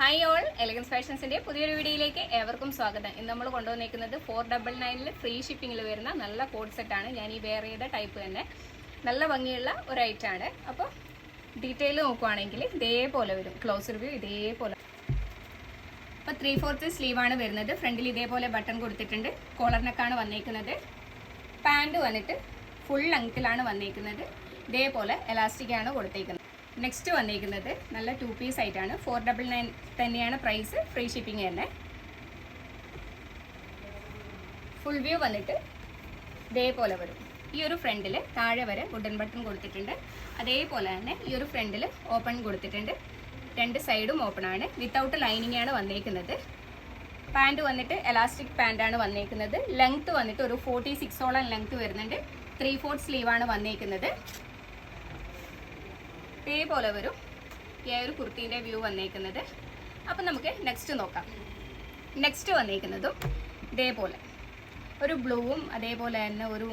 Hi all elegance ഫാഷൻസിന്റെ പുതിയൊരു വീഡിയോയിലേക്ക് ഏവർക്കും സ്വാഗതം. ഇന്ന് നമ്മൾ കൊണ്ടുവന്നിരിക്കുന്നത് ഫോർ ഡബിൾ നയനിൽ ഫ്രീ ഷിപ്പിംഗിൽ വരുന്ന നല്ല കോഡ് ആണ്. ഞാൻ ഈ വെയർ ചെയ്ത ടൈപ്പ് തന്നെ. നല്ല ഭംഗിയുള്ള ഒരു ഐറ്റം ആണ്. അപ്പോൾ ഡീറ്റെയിൽ നോക്കുവാണെങ്കിൽ ഇതേപോലെ വരും. ക്ലോസ് റിവ്യൂ ഇതേപോലെ. അപ്പോൾ ത്രീ ഫോർത്ത് ആണ് വരുന്നത്. ഫ്രണ്ടിൽ ഇതേപോലെ ബട്ടൺ കൊടുത്തിട്ടുണ്ട്. കോളറിനൊക്കെയാണ് വന്നേക്കുന്നത്. പാന്റ് വന്നിട്ട് ഫുൾ ലെങ്ത്തിലാണ് വന്നേക്കുന്നത്. ഇതേപോലെ എലാസ്റ്റിക്കാണ് കൊടുത്തേക്കുന്നത്. നെക്സ്റ്റ് വന്നിരിക്കുന്നത് നല്ല ടു പീസ് ആയിട്ടാണ്. ഫോർ ഡബിൾ നയൻ തന്നെയാണ് പ്രൈസ് ഫ്രീ ഷിപ്പിംഗ് തന്നെ. ഫുൾ വ്യൂ വന്നിട്ട് ഇതേപോലെ വരും. ഈ ഒരു ഫ്രണ്ടിൽ താഴെ വരെ വുഡൻ ബട്ടൺ കൊടുത്തിട്ടുണ്ട്. അതേപോലെ തന്നെ ഈ ഒരു ഫ്രണ്ടിൽ ഓപ്പൺ കൊടുത്തിട്ടുണ്ട്. രണ്ട് സൈഡും ഓപ്പൺ ആണ്. വിത്തൗട്ട് ലൈനിങ് ആണ് വന്നേക്കുന്നത്. പാന്റ് വന്നിട്ട് എലാസ്റ്റിക് പാന്റാണ് വന്നേക്കുന്നത്. ലെങ്ത്ത് വന്നിട്ട് ഒരു ഫോർട്ടി സിക്സോളം ലെങ്ത്ത് വരുന്നുണ്ട്. ത്രീ ഫോർത്ത് സ്ലീവാണ് വന്നേക്കുന്നത്. ഇതേപോലെ വരും. ഈ ഒരു കുർത്തീന്റെ വ്യൂ വന്നേക്കുന്നത്. അപ്പം നമുക്ക് നെക്സ്റ്റ് നോക്കാം. നെക്സ്റ്റ് വന്നേക്കുന്നതും ഇതേപോലെ. ഒരു ബ്ലൂവും അതേപോലെ തന്നെ ഒരു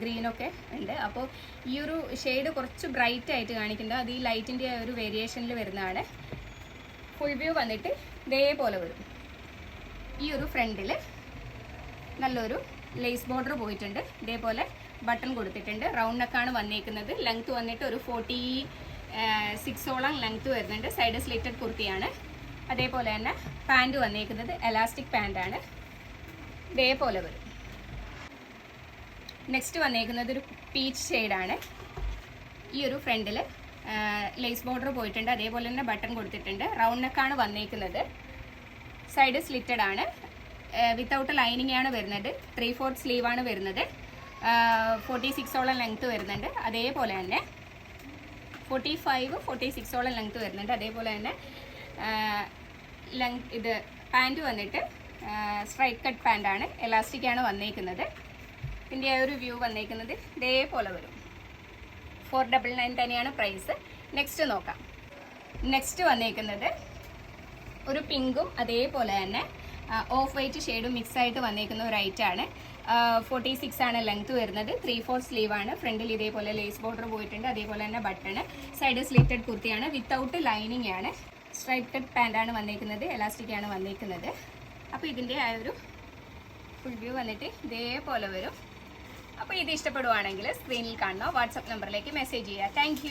ഗ്രീനൊക്കെ ഉണ്ട്. അപ്പോൾ ഈ ഒരു ഷെയ്ഡ് കുറച്ച് ബ്രൈറ്റ് ആയിട്ട് കാണിക്കുന്നത് അത് ഈ ലൈറ്റിന്റെ ഒരു വേരിയേഷനിൽ വരുന്നതാണ്. ഫുൾ വ്യൂ വന്നിട്ട് ഇതേപോലെ വരും. ഈ ഒരു ഫ്രണ്ടിൽ നല്ലൊരു ലേസ് ബോർഡർ പോയിട്ടുണ്ട്. ഇതേപോലെ ബട്ടൺ കൊടുത്തിട്ടുണ്ട്. റൗണ്ട് നെക്കാണ് വന്നേക്കുന്നത്. ലെങ്ത് വന്നിട്ട് ഒരു ഫോർട്ടി സിക്സോളം ലെങ്ത് വരുന്നുണ്ട്. സൈഡ് സ്ലിറ്റഡ് കുർത്തിയാണ്. അതേപോലെ തന്നെ പാന്റ് വന്നേക്കുന്നത്. എലാസ്റ്റിക് പാന്റാണ് ഇതേപോലെ വരും. നെക്സ്റ്റ് വന്നേക്കുന്നത് ഒരു പീച്ച് ഷെയ്ഡാണ് ഈ ഒരു ഫ്രണ്ടിൽ ലേസ് ബോർഡർ പോയിട്ടുണ്ട്. അതേപോലെ തന്നെ ബട്ടൺ കൊടുത്തിട്ടുണ്ട്. റൗണ്ട് നെക്കാണ് വന്നേക്കുന്നത്. സൈഡ് സ്ലിറ്റഡ് ആണ്. വിത്തൗട്ട് ലൈനിങ് ആണ് വരുന്നത്. ത്രീ ഫോർത്ത് സ്ലീവാണ് വരുന്നത്. ഫോർട്ടി സിക്സോളം ലെങ്ത്ത് വരുന്നുണ്ട്. അതേപോലെ തന്നെ ഫോർട്ടി ഫൈവ് ഫോർട്ടി സിക്സോളം ലെങ്ത് വരുന്നുണ്ട്. അതേപോലെ തന്നെ ലെങ് ഇത് പാന്റ് വന്നിട്ട് സ്ട്രൈറ്റ് കട്ട് പാന്റാണ് എലാസ്റ്റിക്കാണ് വന്നേക്കുന്നത്. ഇതിന്റെ ആ ഒരു വ്യൂ വന്നേക്കുന്നത് ഇതേപോലെ വരും. ഫോർ ഡബിൾ നയൻ തന്നെയാണ് പ്രൈസ് നെക്സ്റ്റ് നോക്കാം. നെക്സ്റ്റ് വന്നേക്കുന്നത് ഒരു പിങ്കും അതേപോലെ തന്നെ ഓഫ് വൈറ്റ് ഷെയ്ഡും മിക്സ് ആയിട്ട് വന്നേക്കുന്ന ഒരു ഐറ്റാണ് ഫോർട്ടി സിക്സ് ആണ് ലെങ്ത് വരുന്നത്. ത്രീ ഫോർ സ്ലീവ് ആണ്. ഫ്രണ്ടിൽ ഇതേപോലെ ലേസ് ബോർഡർ പോയിട്ടുണ്ട്. അതേപോലെ തന്നെ ബട്ടൺ സൈഡ് സ്ലിറ്റഡ് കുർത്തിയാണ്. വിത്തൗട്ട് ലൈനിങ് ആണ്. സ്ട്രൈപ്റ്റഡ് കട്ട് പാന്റാണ് വന്നേക്കുന്നത്. എലാസ്റ്റിക് ആണ് വന്നേക്കുന്നത്. അപ്പോൾ ഇതിന്റെ ആ ഒരു ഫുൾ വ്യൂ വന്നിട്ട് ഇതേപോലെ വരും. അപ്പോൾ ഇത് ഇഷ്ടപ്പെടുവാണെങ്കിൽ സ്ക്രീനിൽ കാണണോ വാട്സപ്പ് നമ്പറിലേക്ക് മെസ്സേജ് ചെയ്യുക. താങ്ക്